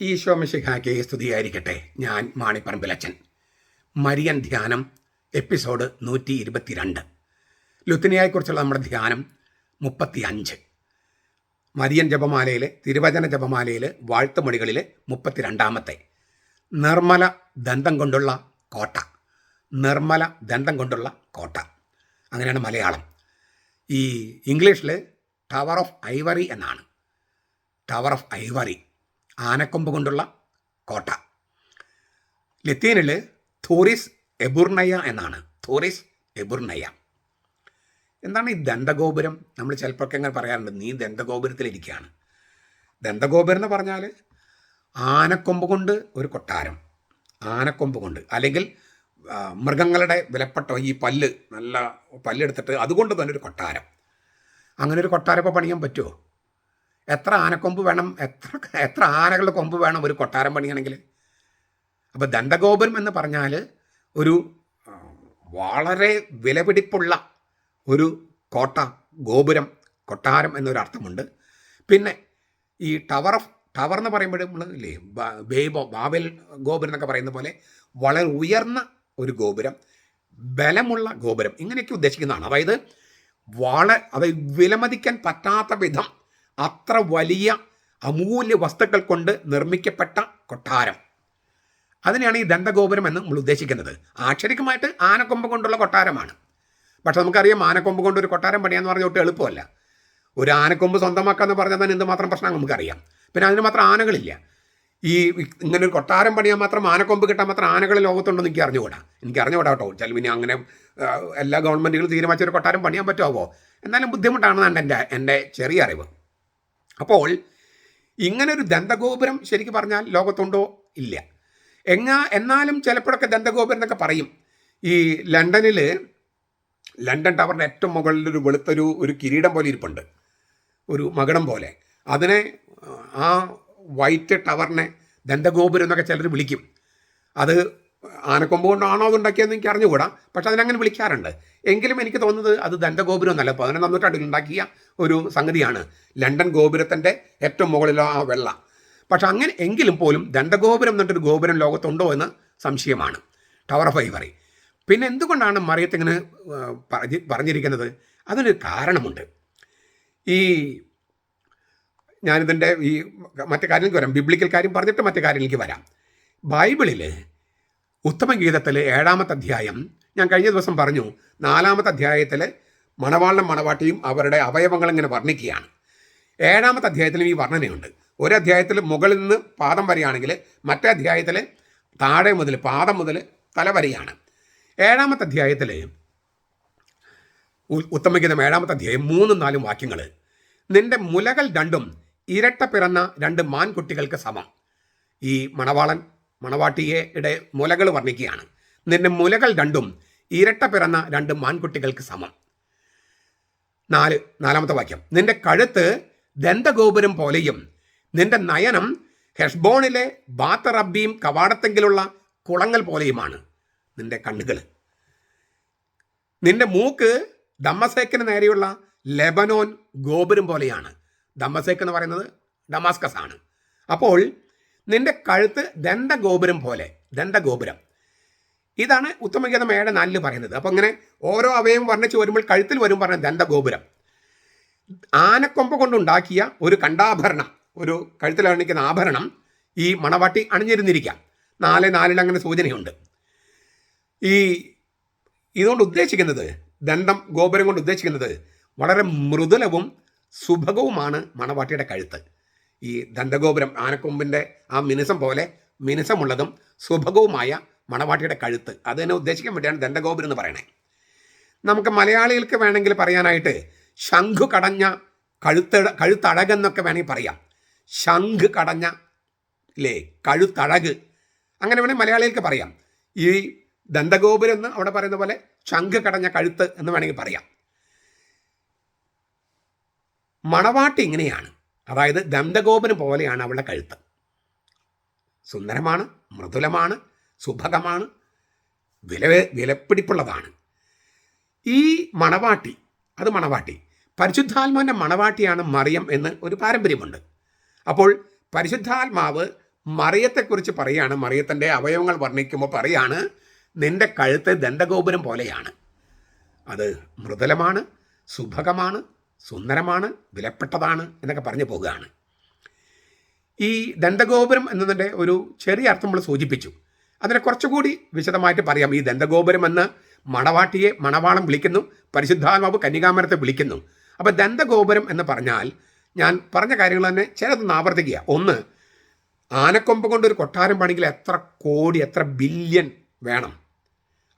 ഈശോ മിശിഹായ്ക്ക് സ്തുതിയായിരിക്കട്ടെ ഞാൻ മാണിപ്പറമ്പിലച്ചൻ മരിയൻ ധ്യാനം എപ്പിസോഡ് നൂറ്റി ഇരുപത്തിരണ്ട് ലുത്തിനിയെക്കുറിച്ചുള്ള നമ്മുടെ ധ്യാനം മുപ്പത്തി അഞ്ച് മരിയൻ ജപമാലയിലെ തിരുവചന ജപമാലയിലെ വാഴ്ത്തുമൊഴികളിലെ മുപ്പത്തിരണ്ടാമത്തെ. നിർമ്മല ദന്തം കൊണ്ടുള്ള കോട്ട. നിർമ്മല ദന്തം കൊണ്ടുള്ള കോട്ട. അങ്ങനെയാണ് മലയാളം. ഈ ഇംഗ്ലീഷിൽ ടവർ ഓഫ് ഐവറി എന്നാണ്. Tower of ivory. ആനക്കൊമ്പ് കൊണ്ടുള്ള കോട്ട. ലത്തീനിൽ തോറിസ് എബുർണയ എന്നാണ്. തോറിസ് എബുർണയ എന്താണ് ഈ ദന്തഗോപുരം? നമ്മൾ ചിലപ്പോഴൊക്കെ അങ്ങനെ പറയാറുണ്ട് നീ ദന്തഗോപുരത്തിലിരിക്കുകയാണ്. ദന്തഗോപുരം എന്ന് പറഞ്ഞാൽ ആനക്കൊമ്പ് കൊണ്ട് ഒരു കൊട്ടാരം. ആനക്കൊമ്പ് കൊണ്ട്. അല്ലെങ്കിൽ മൃഗങ്ങളുടെ വിലപ്പെട്ട ഈ പല്ല് നല്ല പല്ലെടുത്തിട്ട് അതുകൊണ്ട് തന്നെ ഒരു കൊട്ടാരം. അങ്ങനെ ഒരു കൊട്ടാരം ഇപ്പോൾ പണിയാൻ പറ്റുമോ എത്ര ആനക്കൊമ്പ് വേണം? എത്ര എത്ര ആനകളുടെ കൊമ്പ് വേണം ഒരു കൊട്ടാരം പണിയണമെങ്കിൽ? അപ്പോൾ ദന്തഗോപുരം എന്ന് പറഞ്ഞാൽ ഒരു വളരെ വിലപിടിപ്പുള്ള ഒരു കോട്ട ഗോപുരം കൊട്ടാരം എന്നൊരു അർത്ഥമുണ്ട് പിന്നെ ഈ ടവർ ഓഫ് ടവർ എന്ന് പറയുമ്പോൾ നമ്മൾ ഇല്ലേ ബേബോ ബാബൽ ഗോപുരം എന്നൊക്കെ പറയുന്ന പോലെ വളരെ ഉയർന്ന ഒരു ഗോപുരം ബലമുള്ള ഗോപുരം. ഇങ്ങനെയൊക്കെ ഉദ്ദേശിക്കുന്നതാണ്. അതായത് വളരെ അതായത് വിലമതിക്കാൻ പറ്റാത്ത വിധം അത്ര വലിയ അമൂല്യ വസ്തുക്കൾ കൊണ്ട് നിർമ്മിക്കപ്പെട്ട കൊട്ടാരം. അതിനെയാണ് ഈ ദന്തഗോപുരം എന്ന് നമ്മൾ ഉദ്ദേശിക്കുന്നത്. ആക്ഷരികമായിട്ട് ആനക്കൊമ്പ് കൊണ്ടുള്ള കൊട്ടാരമാണ്. പക്ഷെ നമുക്കറിയാം ആനക്കൊമ്പ് കൊണ്ട് ഒരു കൊട്ടാരം പണിയാന്ന് പറഞ്ഞാൽ ഒട്ടും എളുപ്പമല്ല. ഒരു ആനക്കൊമ്പ് സ്വന്തമാക്കാന്ന് പറഞ്ഞാൽ തന്നെ എന്തുമാത്രം പ്രശ്നം നമുക്കറിയാം. പിന്നെ അതിന് മാത്രം ആനകളില്ല. ഈ ഇങ്ങനെ ഒരു കൊട്ടാരം പണിയാൻ മാത്രം ആനക്കൊമ്പ് കിട്ടാൻ മാത്രം ആനകൾ ലോകത്തുണ്ടെന്ന് എനിക്ക് അറിഞ്ഞുകൂടാ. എനിക്ക് അറിഞ്ഞുകൂടാ കേട്ടോ. ചിലപ്പോൾ ഇനി അങ്ങനെ എല്ലാ ഗവൺമെന്റുകളും തീരുമാനിച്ചൊരു കൊട്ടാരം പണിയാൻ പറ്റുമോ? എന്നാലും ബുദ്ധിമുട്ടാണെന്നാണ് എന്റെ എന്റെ ചെറിയ അറിവ്. അപ്പോൾ ഇങ്ങനൊരു ദന്തഗോപുരം ശരിക്കും പറഞ്ഞാൽ ലോകത്തുണ്ടോ? ഇല്ല. എങ്ങാ എന്നാലും ചിലപ്പോഴൊക്കെ ദന്തഗോപുരം എന്നൊക്കെ പറയും. ഈ ലണ്ടനിൽ ലണ്ടൻ ടവറിന്റെ ഏറ്റവും മുകളിൽ ഒരു വെളുത്തൊരു ഒരു കിരീടം പോലെ ഇരിപ്പുണ്ട്. ഒരു മകടം പോലെ. അതിനെ ആ വൈറ്റ് ടവറിനെ ദന്തഗോപുരം എന്നൊക്കെ ചിലർ വിളിക്കും. അത് ആനക്കൊമ്പ് കൊണ്ടാണോ അതുണ്ടാക്കിയതെന്ന് എനിക്ക് അറിഞ്ഞുകൂടാ. പക്ഷെ അതിനങ്ങനെ വിളിക്കാറുണ്ട്. എങ്കിലും എനിക്ക് തോന്നുന്നത് അത് ദന്തഗോപുരം എന്നല്ല പതിനൊന്നാം നൂറ്റാണ്ടിൽ ഉണ്ടാക്കിയ ഒരു സംഗതിയാണ്. ലണ്ടൻ ഗോപുരത്തിന്റെ ഏറ്റവും മുകളിലോ ആ വെള്ള. പക്ഷെ അങ്ങനെ എങ്കിലും പോലും ദണ്ഡഗോപുരം എന്നിട്ടൊരു ഗോപുരം ലോകത്തുണ്ടോ എന്ന് സംശയമാണ്. ടവർ ഓഫ് ഐവറി പിന്നെ എന്തുകൊണ്ടാണ് മറിയത്തിങ്ങനെ പറഞ്ഞിരിക്കുന്നത്? അതിനൊരു കാരണമുണ്ട്. ഈ ഞാനിതിന്റെ ഈ മറ്റു കാര്യങ്ങൾക്ക് വരാം ബിബ്ലിക്കൽ കാര്യം പറഞ്ഞിട്ട് മറ്റു കാര്യങ്ങളിലേക്ക് വരാം. ബൈബിളിൽ ഉത്തമഗീതത്തിൽ ഏഴാമത്തെ അധ്യായം ഞാൻ കഴിഞ്ഞ ദിവസം പറഞ്ഞു നാലാമത്തെ അധ്യായത്തിൽ മണവാളിനും മണവാട്ടിയും അവരുടെ അവയവങ്ങൾ ഇങ്ങനെ വർണിക്കുകയാണ്. ഏഴാമത്തെ അധ്യായത്തിലും ഈ വർണനയുണ്ട്. ഒരു അധ്യായത്തിൽ മുകളിൽ നിന്ന് പാദം വരെയാണെങ്കിൽ മറ്റേ അധ്യായത്തിൽ താഴെ മുതൽ പാദം മുതൽ തല വരെയാണ്. ഏഴാമത്തെ അധ്യായത്തിൽ ഉ- ഉത്തമഗീതം ഏഴാമത്തെ അധ്യായം മൂന്നും നാലും വാക്യങ്ങൾ നിന്റെ മുലകൾ രണ്ടും ഇരട്ട പിറന്ന രണ്ട് മാൻകുട്ടികൾക്ക് സമം. ഈ മണവാളൻ മണവാട്ടിയുടെ മുലകൾ വർണിക്കുകയാണ്. നിന്റെ മുലകൾ രണ്ടും ഇരട്ട പിറന്ന രണ്ട് മാൻകുട്ടികൾക്ക് സമം. നാല് നാലാമത്തെ വാക്യം. നിന്റെ കഴുത്ത് ദന്തഗോപുരം പോലെയും നിന്റെ നയനം ഹെഷ്ബോണിലെ ബാത്തറബ്ബിയും കവാടത്തെങ്കിലുള്ള കുളങ്ങൾ പോലെയുമാണ് നിന്റെ കണ്ണുകൾ. നിന്റെ മൂക്ക് ദമ്മസേക്കിന് നേരെയുള്ള ലെബനോൻ ഗോപുരം പോലെയാണ്. ദമ്മസേക്ക് എന്ന് പറയുന്നത് ഡമാസ്കസ് ആണ്. അപ്പോൾ നിന്റെ കഴുത്ത് ദന്തഗോപുരം പോലെ ദന്തഗോപുരം. ഇതാണ് ഉത്തമഗീതം ഏഴ് നാലിൽ പറയുന്നത്. അപ്പോൾ ഇങ്ങനെ ഓരോ അവയവും വർണിച്ച് വരുമ്പോൾ കഴുത്തിൽ വരും പറഞ്ഞ ദന്തഗോപുരം. ആനക്കൊമ്പ കൊണ്ടുണ്ടാക്കിയ ഒരു കണ്ടാഭരണം ഒരു കഴുത്തിൽ അണിക്കുന്ന ആഭരണം ഈ മണവാട്ടി അണിഞ്ഞിരുന്നിരിക്കാം. നാല് നാലിൽ അങ്ങനെ സൂചനയുണ്ട്. ഈ ഇതുകൊണ്ട് ഉദ്ദേശിക്കുന്നത് ദന്തം ഗോപുരം കൊണ്ട് ഉദ്ദേശിക്കുന്നത് വളരെ മൃദുലവും സുഭകവുമാണ് മണവാട്ടിയുടെ കഴുത്ത്. ഈ ദന്തഗോപുരം ആനക്കൊമ്പിന്റെ ആ മിനുസം പോലെ മിനുസമുള്ളതും സുഭകവുമായ മണവാട്ടിയുടെ കഴുത്ത്. അത് തന്നെ ഉദ്ദേശിക്കാൻ വേണ്ടിയാണ് ദന്തഗോപുരം എന്ന് പറയണേ. നമുക്ക് മലയാളികൾക്ക് വേണമെങ്കിൽ പറയാനായിട്ട് ശംഖു കടഞ്ഞ കഴുത്ത കഴുത്തഴകെന്നൊക്കെ വേണമെങ്കിൽ പറയാം. ശംഖ് കടഞ്ഞ ഇല്ലേ കഴുത്തഴക്. അങ്ങനെ വേണമെങ്കിൽ മലയാളികൾക്ക് പറയാം. ഈ ദന്തഗോപുരം എന്ന് അവിടെ പറയുന്ന പോലെ ശംഖ് കടഞ്ഞ കഴുത്ത് എന്ന് വേണമെങ്കിൽ പറയാം. മണവാട്ടി ഇങ്ങനെയാണ്. അതായത് ദന്തഗോപുരം പോലെയാണ് അവളുടെ കഴുത്ത്. സുന്ദരമാണ് മൃദുലമാണ് സുഭകമാണ് വില വിലപ്പിടിപ്പുള്ളതാണ് ഈ മണവാട്ടി അത് മണവാട്ടി. പരിശുദ്ധാത്മാവിന്റെ മണവാട്ടിയാണ് മറിയം എന്ന് ഒരു പാരമ്പര്യമുണ്ട്. അപ്പോൾ പരിശുദ്ധാത്മാവ് മറിയത്തെക്കുറിച്ച് പറയാണ് മറിയത്തിന്റെ അവയവങ്ങൾ വർണിക്കുമ്പോൾ പറയാണ് നിന്റെ കഴുത്ത് ദന്തഗോപുരം പോലെയാണ്. അത് മൃദുലമാണ് സുഭകമാണ് സുന്ദരമാണ് വിലപ്പെട്ടതാണ് എന്നൊക്കെ പറഞ്ഞു പോകുകയാണ്. ഈ ദന്തഗോപുരം എന്നതിന്റെ ഒരു ചെറിയ അർത്ഥം നമ്മൾ സൂചിപ്പിച്ചു. അതിനെ കുറച്ചുകൂടി വിശദമായിട്ട് പറയാം. ഈ ദന്തഗോപുരം എന്ന് മണവാട്ടിയെ മണവാളം വിളിക്കുന്നു പരിശുദ്ധാത്മാവ് കന്യകാമരത്തെ വിളിക്കുന്നു. അപ്പോൾ ദന്തഗോപുരം എന്ന് പറഞ്ഞാൽ ഞാൻ പറഞ്ഞ കാര്യങ്ങൾ തന്നെ ചിലതൊന്ന് ആവർത്തിക്കുക. ഒന്ന് ആനക്കൊമ്പ് കൊണ്ട് ഒരു കൊട്ടാരം പണിയെങ്കിൽ എത്ര കോടി എത്ര ബില്യൺ വേണം.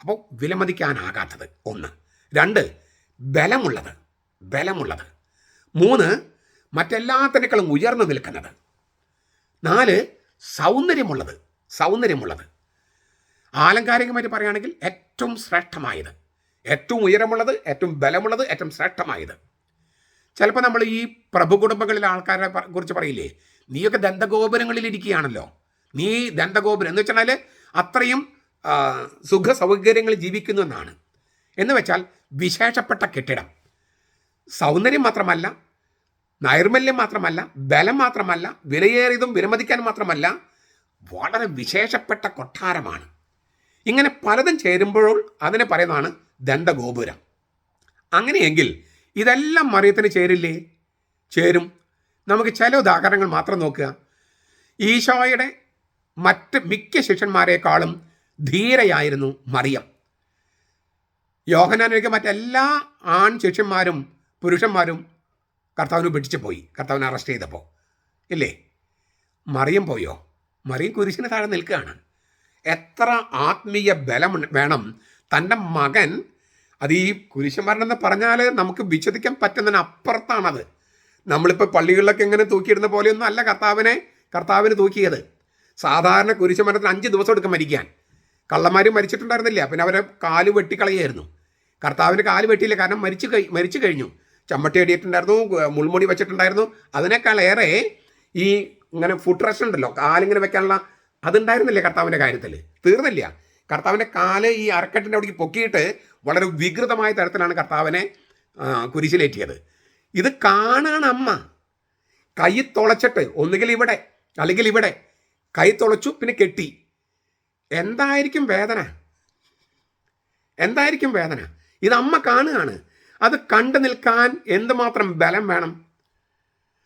അപ്പോൾ വിലമതിക്കാനാകാത്തത്. ഒന്ന്. രണ്ട് ബലമുള്ളത്. ബലമുള്ളത്. മൂന്ന് മറ്റെല്ലാത്തിനേക്കാളും ഉയർന്നു നിൽക്കുന്നത്. നാല് സൗന്ദര്യമുള്ളത്. സൗന്ദര്യമുള്ളത്. ആലങ്കാരികമായിട്ട് പറയുകയാണെങ്കിൽ ഏറ്റവും ശ്രേഷ്ഠമായത്. ഏറ്റവും ഉയരമുള്ളത് ഏറ്റവും ബലമുള്ളത് ഏറ്റവും ശ്രേഷ്ഠമായത്. ചിലപ്പോൾ നമ്മൾ ഈ പ്രഭു കുടുംബങ്ങളിലെ ആൾക്കാരെ കുറിച്ച് പറയില്ലേ? നീയൊക്കെ ദന്തഗോപുരങ്ങളിൽ ഇരിക്കുകയാണല്ലോ. നീ ദന്തഗോപുരം എന്ന് വെച്ചാൽ അത്രയും സുഖ സൗകര്യങ്ങളിൽ ജീവിക്കുന്നു എന്നാണ്. എന്ന് വെച്ചാൽ വിശേഷപ്പെട്ട കെട്ടിടം. സൗന്ദര്യം മാത്രമല്ല നൈർമല്യം മാത്രമല്ല ബലം മാത്രമല്ല വിലയേറിയതും വിലമതിക്കാൻ മാത്രമല്ല വളരെ വിശേഷപ്പെട്ട കൊട്ടാരമാണ്. ഇങ്ങനെ പലതും ചേരുമ്പോൾ അതിനെ പറയുന്നതാണ് ദണ്ഡഗോപുരം. അങ്ങനെയെങ്കിൽ ഇതെല്ലാം മറിയത്തിന് ചേരില്ലേ? ചേരും. നമുക്ക് ചില ഉദാഹരണങ്ങൾ മാത്രം നോക്കുക. ഈശോയുടെ മറ്റ് മിക്ക ശിഷ്യന്മാരെക്കാളും ധീരയായിരുന്നു മറിയം. യോഹനാനൊക്കെ മറ്റെല്ലാ ആൺ ശിഷ്യന്മാരും പുരുഷന്മാരും കർത്താവിനെ പിടിച്ചു പോയി. കർത്താവിനെ അറസ്റ്റ് ചെയ്തപ്പോൾ ഇല്ലേ? മറിയം പോയോ? മറിയം കുരിശിന് താഴെ നിൽക്കുകയാണ്. എത്ര ആത്മീയ ബലം വേണം? തന്റെ മകൻ അത് ഈ കുരിശുമരണം പറഞ്ഞാൽ നമുക്ക് വിശ്വസിക്കാൻ പറ്റുന്നതിന് അപ്പുറത്താണത് നമ്മളിപ്പോൾ പള്ളികളിലൊക്കെ ഇങ്ങനെ തൂക്കിയിടുന്ന പോലെയൊന്നും അല്ല കർത്താവിനെ കർത്താവിന് തൂക്കിയത്. സാധാരണ കുരിശുമരണത്തിന് അഞ്ച് ദിവസം എടുക്കും മരിക്കാൻ. കള്ളന്മാർ മരിച്ചിട്ടുണ്ടായിരുന്നില്ല. പിന്നെ അവരെ കാൽ വെട്ടിക്കളയായിരുന്നു. കർത്താവിന് കാൽ വെട്ടിയില്ല. കാരണം മരിച്ചു കഴി മരിച്ചു കഴിഞ്ഞു. ചമ്മട്ടി അടിയിട്ടുണ്ടായിരുന്നു മുൾമുടി വെച്ചിട്ടുണ്ടായിരുന്നു. അതിനേക്കാളേറെ ഈ ഇങ്ങനെ ഫുഡ് റെസ്റ്റ് ഉണ്ടല്ലോ കാലിങ്ങനെ വെക്കാനുള്ള അതുണ്ടായിരുന്നില്ലേ കർത്താവിന്റെ കാര്യത്തിൽ? തീർന്നില്ല. കർത്താവിന്റെ കാൽ ഈ അരക്കെട്ടിന്റെ അവിടേക്ക് പൊക്കിയിട്ട് വളരെ വികൃതമായ തരത്തിലാണ് കർത്താവിനെ കുരിശിലേറ്റിയത്. ഇത് കാണാണ് അമ്മ. കൈ തുളച്ചിട്ട് ഒന്നുകിൽ ഇവിടെ അല്ലെങ്കിൽ ഇവിടെ. കൈ തുളച്ചു പിന്നെ കെട്ടി. എന്തായിരിക്കും വേദന? എന്തായിരിക്കും വേദന? ഇത് അമ്മ കാണുകയാണ്. അത് കണ്ടു നിൽക്കാൻ എന്തുമാത്രം ബലം വേണം?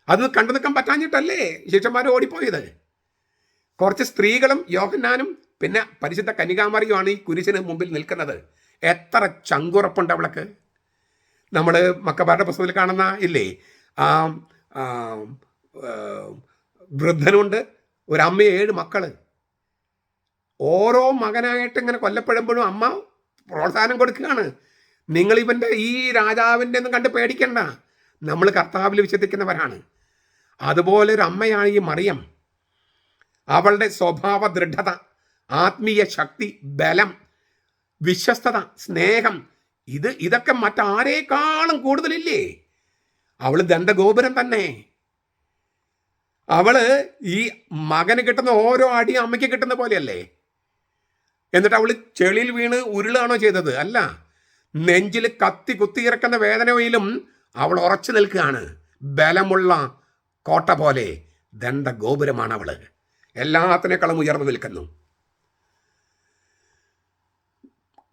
അത് കണ്ടു നിൽക്കാൻ പറ്റാഞ്ഞിട്ടല്ലേ ശിഷ്യന്മാർ ഓടിപ്പോയത്? കുറച്ച് സ്ത്രീകളും യോഹന്നാനും പിന്നെ പരിശുദ്ധ കനികാമറിയുമാണ് ഈ കുരിശിന് മുമ്പിൽ നിൽക്കുന്നത്. എത്ര ചങ്കുറപ്പുണ്ട് അവൾക്ക്. നമ്മൾ മക്കബാരുടെ പുസ്തകത്തിൽ കാണുന്ന ഇല്ലേ? ആ വൃദ്ധനുണ്ട് ഒരമ്മ ഏഴ് മക്കൾ ഓരോ മകനായിട്ട് ഇങ്ങനെ കൊല്ലപ്പെടുമ്പോഴും അമ്മ പ്രോത്സാഹനം കൊടുക്കുകയാണ്. നിങ്ങൾ ഇവന്റെ ഈ രാജാവിന്റെ ഒന്നും കണ്ട് പേടിക്കണ്ട. നമ്മൾ കർത്താവിൽ വിശ്വസിക്കുന്നവരാണ്. അതുപോലെ ഒരു അമ്മയാണ് ഈ മറിയം. അവളുടെ സ്വഭാവ ദൃഢത ആത്മീയ ശക്തി ബലം വിശ്വസ്തത സ്നേഹം ഇത് ഇതൊക്കെ മറ്റാരേക്കാളും കൂടുതലില്ലേ? അവൾ ദന്തഗോപുരം തന്നെ. അവൾ ഈ മകന് കിട്ടുന്ന ഓരോ അടി അമ്മയ്ക്ക് കിട്ടുന്ന പോലെയല്ലേ? എന്നിട്ട് അവൾ ചെളിയിൽ വീണ് ഉരുളാണോ ചെയ്തത്? അല്ല. നെഞ്ചിൽ കത്തി കുത്തിയിറക്കുന്ന വേദനയിലും അവൾ ഉറച്ചു നിൽക്കുകയാണ്. ബലമുള്ള കോട്ട പോലെ ദണ്ഡ ഗോപുരമാണ് അവൾ. എല്ലാത്തിനേക്കാളും ഉയർന്നു നിൽക്കുന്നു.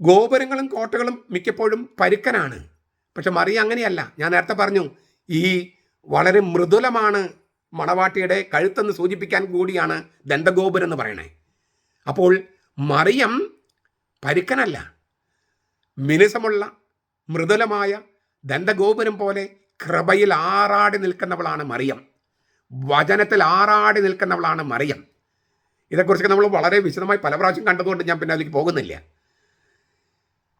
ഗോപുരങ്ങളും കോട്ടകളും മിക്കപ്പോഴും പരുക്കനാണ്. പക്ഷെ മറിയ അങ്ങനെയല്ല. ഞാൻ നേരത്തെ പറഞ്ഞു ഈ വളരെ മൃദുലമാണ് മണവാട്ടിയുടെ കഴുത്തെന്ന് സൂചിപ്പിക്കാൻ കൂടിയാണ് ദണ്ഡഗോപുരം എന്ന് പറയണേ. അപ്പോൾ മറിയം പരുക്കനല്ല. മിനുസമുള്ള മൃദുലമായ ദന്തഗോപുരം പോലെ കൃപയിൽ ആറാടി നിൽക്കുന്നവളാണ് മറിയം. വചനത്തിൽ ആറാടി നിൽക്കുന്നവളാണ് മറിയം. ഇതേക്കുറിച്ചൊക്കെ നമ്മൾ വളരെ വിശദമായി പല പ്രാവശ്യം കണ്ടതുകൊണ്ട് ഞാൻ പിന്നെ അതിലേക്ക് പോകുന്നില്ല.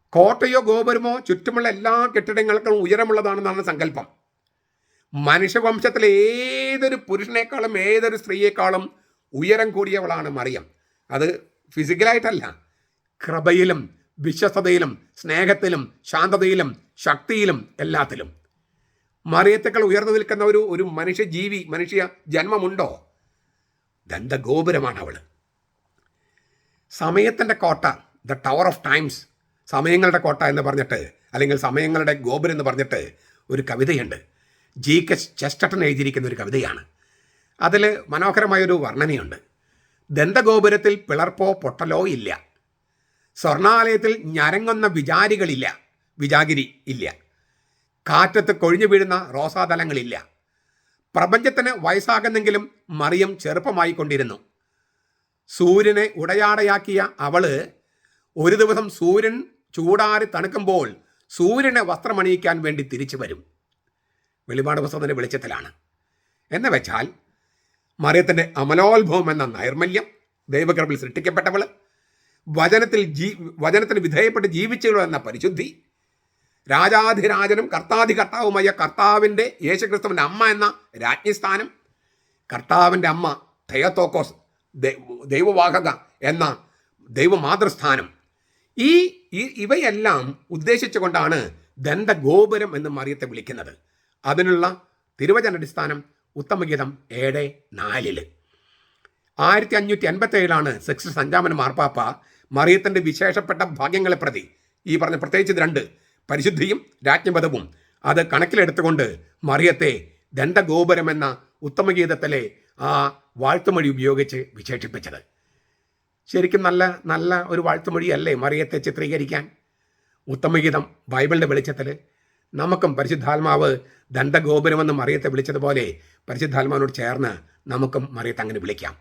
കോട്ടയോ ഗോപുരമോ ചുറ്റുമുള്ള എല്ലാ കെട്ടിടങ്ങൾക്കും ഉയരമുള്ളതാണെന്നാണ് സങ്കല്പം. മനുഷ്യവംശത്തിലെ ഏതൊരു പുരുഷനേക്കാളും ഏതൊരു സ്ത്രീയേക്കാളും ഉയരം കൂടിയവളാണ് മറിയം. അത് ഫിസിക്കലായിട്ടല്ല കൃപയിലും വിശ്വസ്തതയിലും സ്നേഹത്തിലും ശാന്തതയിലും ശക്തിയിലും എല്ലാത്തിലും. മറിയത്തേക്കാൾ ഉയർന്നു നിൽക്കുന്ന ഒരു ഒരു മനുഷ്യ ജീവി മനുഷ്യ ജന്മമുണ്ടോ? ദന്തഗോപുരമാണ് അവൾ സമയത്തിന്റെ കോട്ട ദ ടവർ ഓഫ് ടൈംസ് സമയങ്ങളുടെ കോട്ട എന്ന് പറഞ്ഞിട്ട് അല്ലെങ്കിൽ സമയങ്ങളുടെ ഗോപുരം എന്ന് പറഞ്ഞിട്ട് ഒരു കവിതയുണ്ട്. ജി കെ ചെസ്റ്റട്ടൻ എഴുതിയിരിക്കുന്ന ഒരു കവിതയാണ്. അതിൽ മനോഹരമായൊരു വർണനയുണ്ട്. ദന്തഗോപുരത്തിൽ പിളർപ്പോ പൊട്ടലോ ഇല്ല. സ്വർണാലയത്തിൽ ഞരങ്ങുന്ന വിചാരികളില്ല. വിചാഗിരി ഇല്ല. കാറ്റത്ത് കൊഴിഞ്ഞു വീഴുന്ന റോസാതലങ്ങളില്ല പ്രപഞ്ചത്തിന് വയസ്സാകുന്നെങ്കിലും മറിയം ചെറുപ്പമായി കൊണ്ടിരുന്നു സൂര്യനെ ഉടയാടയാക്കിയ അവൾ ഒരു ദിവസം സൂര്യൻ ചൂടാറി തണുക്കുമ്പോൾ സൂര്യനെ വസ്ത്രമണിയിക്കാൻ വേണ്ടി തിരിച്ചു വരും. വെളിപാട് പുസ്തകത്തിന്റെ വെളിച്ചത്തിലാണ്. എന്ന് വെച്ചാൽ മറിയത്തിന്റെ അമലോത്ഭവം എന്ന നൈർമല്യം ദൈവകൃപിൽ സൃഷ്ടിക്കപ്പെട്ടവൾ വചനത്തിൽ ജീ വചനത്തിന് വിധേയപ്പെട്ട് ജീവിച്ചുള്ള എന്ന പരിശുദ്ധി. രാജാധിരാജനും കർത്താധികർത്താവുമായ കർത്താവിന്റെ യേശുക്രിസ്തുവിന്റെ അമ്മ എന്ന രാജ്ഞിസ്ഥാനം. കർത്താവിന്റെ അമ്മ തെയത്തോക്കോസ് ദൈവവാഹക എന്ന ദൈവമാതൃസ്ഥാനം. ഈ ഇവയെല്ലാം ഉദ്ദേശിച്ചുകൊണ്ടാണ് ദന്തഗോപുരം എന്ന് മറിയത്തെ വിളിക്കുന്നത്. അതിനുള്ള തിരുവചനടിസ്ഥാനം ഉത്തമഗീതം ഏഴ് നാലിൽ. ആയിരത്തി അഞ്ഞൂറ്റി എൺപത്തി ഏഴിലാണ് സെക്സ് സഞ്ചാമൻ മാർപ്പാപ്പ മറിയത്തിന്റെ വിശേഷപ്പെട്ട ഭാഗ്യങ്ങളെ പ്രതി. ഈ പറഞ്ഞ പ്രത്യേകിച്ച് രണ്ട് പരിശുദ്ധിയും രാജ്ഞപദവും. അത് കണക്കിലെടുത്തുകൊണ്ട് മറിയത്തെ ദണ്ഡഗോപുരം എന്ന ഉത്തമഗീതത്തിലെ ആ വാഴ്ത്തുമൊഴി ഉപയോഗിച്ച് വിശേഷിപ്പിച്ചത്. ശരിക്കും നല്ല നല്ല ഒരു വാഴ്ത്തുമൊഴിയല്ലേ മറിയത്തെ ചിത്രീകരിക്കാൻ? ഉത്തമഗീതം ബൈബിളിന്റെ വെളിച്ചത്തിൽ നമുക്കും പരിശുദ്ധാത്മാവ് ദണ്ഡഗോപുരമെന്ന് മറിയത്തെ വിളിച്ചതുപോലെ പരിശുദ്ധാത്മാവിനോട് ചേർന്ന് നമുക്കും മറിയത്തെ അങ്ങനെ വിളിക്കാം.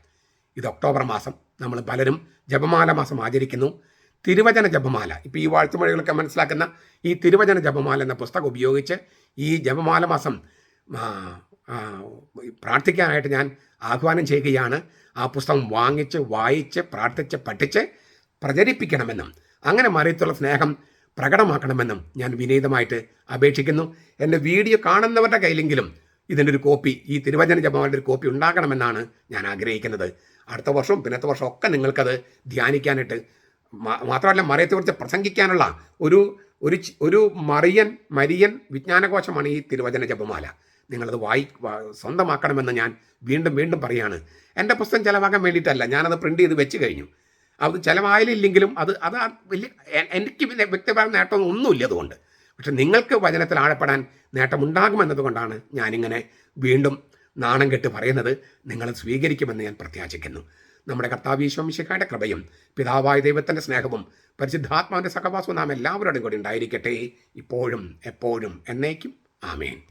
ഇത് ഒക്ടോബർ മാസം നമ്മൾ പലരും ജപമാല മാസം ആചരിക്കുന്നു. തിരുവചന ജപമാല. ഇപ്പോൾ ഈ വാഴ്ത്തുമൊഴികളൊക്കെ മനസ്സിലാക്കുന്ന ഈ തിരുവചന ജപമാല എന്ന പുസ്തകം ഉപയോഗിച്ച് ഈ ജപമാല മാസം പ്രാർത്ഥിക്കാനായിട്ട് ഞാൻ ആഹ്വാനം ചെയ്യുകയാണ്. ആ പുസ്തകം വാങ്ങിച്ച് വായിച്ച് പ്രാർത്ഥിച്ച് പഠിച്ച് പ്രചരിപ്പിക്കണമെന്നും അങ്ങനെ മറിയത്തുള്ള സ്നേഹം പ്രകടമാക്കണമെന്നും ഞാൻ വിനീതമായിട്ട് അപേക്ഷിക്കുന്നു. എന്റെ വീഡിയോ കാണുന്നവരുടെ കയ്യിലെങ്കിലും ഇതിന്റെ ഒരു കോപ്പി ഈ തിരുവചന ജപമാലയുടെ ഒരു കോപ്പി ഉണ്ടാക്കണമെന്നാണ് ഞാൻ ആഗ്രഹിക്കുന്നത്. അടുത്ത വർഷവും പിന്നത്തെ വർഷവും ഒക്കെ നിങ്ങൾക്കത് ധ്യാനിക്കാനായിട്ട് മാത്രമല്ല മറിയത്തെക്കുറിച്ച് പ്രസംഗിക്കാനുള്ള ഒരു ഒരു ഒരു മറിയൻ മരിയൻ വിജ്ഞാനകോശമാണ് ഈ തിരുവചന ജപമാല. നിങ്ങളത് വായി സ്വന്തമാക്കണമെന്ന് ഞാൻ വീണ്ടും വീണ്ടും പറയാണ്. എന്റെ പുസ്തകം ചിലവാക്കാൻ വേണ്ടിയിട്ടല്ല ഞാനത് പ്രിന്റ് ചെയ്ത് വെച്ച് കഴിഞ്ഞു. അത് ചിലവായാലില്ലെങ്കിലും അത് അത് വലിയ എനിക്ക് വ്യക്തിപരമായ നേട്ടമൊന്നും ഒന്നുമില്ല അതുകൊണ്ട്. പക്ഷെ നിങ്ങൾക്ക് വചനത്തിൽ ആഴപ്പെടാൻ നേട്ടമുണ്ടാകുമെന്നതുകൊണ്ടാണ് ഞാനിങ്ങനെ വീണ്ടും നാണം കെട്ട് പറയുന്നത്. നിങ്ങൾ സ്വീകരിക്കുമെന്ന് ഞാൻ പ്രത്യാശിക്കുന്നു. നമ്മുടെ കർത്താവ് ഈശ്വമിശിക്കായുടെ കൃപയും പിതാവായ ദൈവത്തിന്റെ സ്നേഹവും പരിശുദ്ധാത്മാവിന്റെ സഹവാസവും നാം എല്ലാവരോടും കൂടി ഉണ്ടായിരിക്കട്ടെ. ഇപ്പോഴും എപ്പോഴും എന്നേക്കും. ആമേൻ.